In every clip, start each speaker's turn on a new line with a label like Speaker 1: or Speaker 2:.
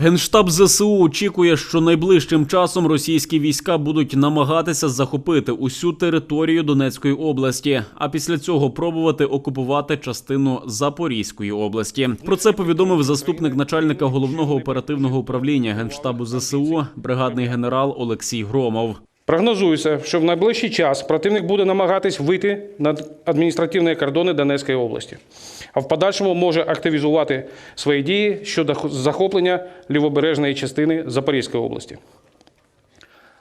Speaker 1: Генштаб ЗСУ очікує, що найближчим часом російські війська будуть намагатися захопити усю територію Донецької області, а після цього пробувати окупувати частину Запорізької області. Про це повідомив заступник начальника головного оперативного управління Генштабу ЗСУ, бригадний генерал Олексій Громов.
Speaker 2: Прогнозується, що в найближчий час противник буде намагатись вийти на адміністративні кордони Донецької області, а в подальшому може активізувати свої дії щодо захоплення лівобережної частини Запорізької області.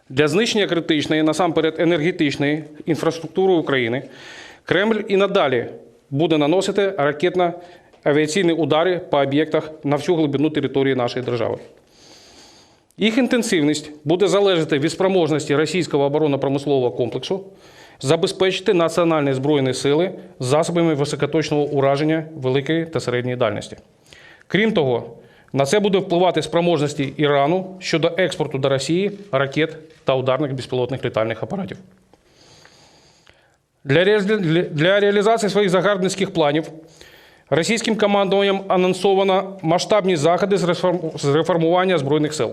Speaker 2: Для знищення критичної, насамперед енергетичної інфраструктури України Кремль і надалі буде наносити ракетно-авіаційні удари по об'єктах на всю глибину території нашої держави. Їх інтенсивність буде залежати від спроможності російського оборонно-промислового комплексу забезпечити національні збройні сили засобами високоточного ураження великої та середньої дальності. Крім того, на це буде впливати спроможності Ірану щодо експорту до Росії ракет та ударних безпілотних літальних апаратів. Для, ре- для- для реалізації своїх загарбницьких планів російським командуванням анонсовано масштабні заходи з реформування Збройних сил.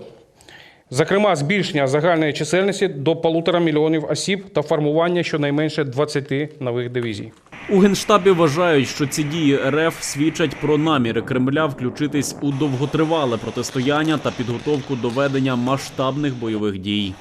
Speaker 2: Зокрема, збільшення загальної чисельності до полутора мільйонів осіб та формування щонайменше 20 нових дивізій.
Speaker 1: У генштабі вважають, що ці дії РФ свідчать про наміри Кремля включитись у довготривале протистояння та підготовку до ведення масштабних бойових дій.